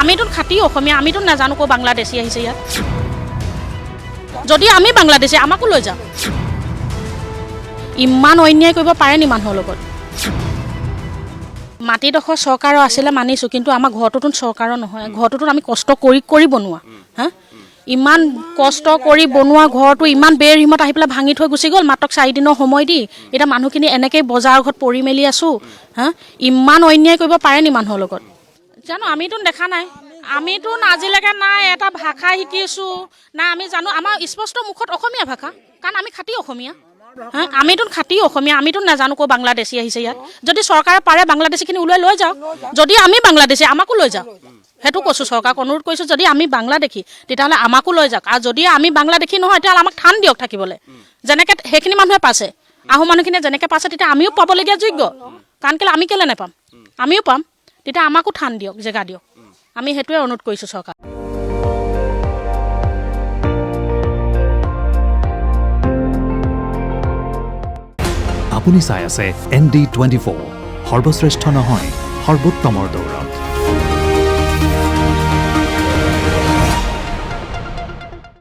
আমিতো খাটি অসমীয়া আমিতো নাজানো ক'ৰ বাংলাদেশী আহিছে ইয়াত। যদি আমি বাংলাদেশী আমাকো লৈ যাওক ইমান অন্যায় কৰিব পাৰে নি মানুহৰ লগত? মাটিডোখৰ চৰকাৰৰ আছিলে মানিছোঁ কিন্তু আমাৰ ঘৰটোতো চৰকাৰৰ নহয়। ঘৰটোতো আমি কষ্ট কৰি কৰি বনোৱা হা? ইমান কষ্ট কৰি বনোৱা ঘৰটো ইমান বেৰ হিমত আহি পেলাই ভাঙি থৈ গুচি গ'ল মাত্ৰ চাৰিদিনৰ সময় দি। এতিয়া মানুহখিনি এনেকৈ বজাৰ ঘৰত পৰি মেলি আছোঁ হা? ইমান অন্যায় কৰিব পাৰে নি মানুহৰ লগত? জানো, আমিতো দেখা নাই। আমিতো আজিলৈকে নাই, এটা ভাষা শিকিছোঁ। না, আমি জানো, আমাৰ স্পষ্ট মুখত অসমীয়া ভাষা, কাৰণ আমি খাটি অসমীয়া। হা, আমিতো খাটি অসমীয়া, আমিতো নাজানো ক'ৰ বাংলাদেশী আহিছে ইয়াত। যদি চৰকাৰে পাৰে বাংলাদেশীখিনি ওলাই লৈ যাওক, যদি আমি বাংলাদেশী, আমাকো লৈ যাওক। সেইটো কৈছোঁ, চৰকাৰক অনুৰোধ কৰিছোঁ, যদি আমি বাংলাদেশী, তেতিয়াহ'লে আমাকো লৈ যাওক। আৰু যদি আমি বাংলাদেশী নহয়, তেতিয়াহ'লে আমাক থান দিয়ক থাকিবলৈ। যেনেকৈ সেইখিনি মানুহে পাইছে, আহোম মানুহখিনিয়ে যেনেকৈ পাইছে, তেতিয়া আমিও পাবলগীয়া যোগ্য। কাৰণ কেলৈ, আমি কেলৈ নাপাম? আমিও পাম। তেতিয়া আমাকো থান দিয়ক, জেগা দিয়ক। আমি সেইটোৱে অনুৰোধ কৰিছোঁ চৰকাৰ। আপুনি চাই আছে এন ডি টুৱেণ্টি ফ'ৰ। সৰ্বশ্ৰেষ্ঠ নহয়, সৰ্বোত্তমৰ দৌৰত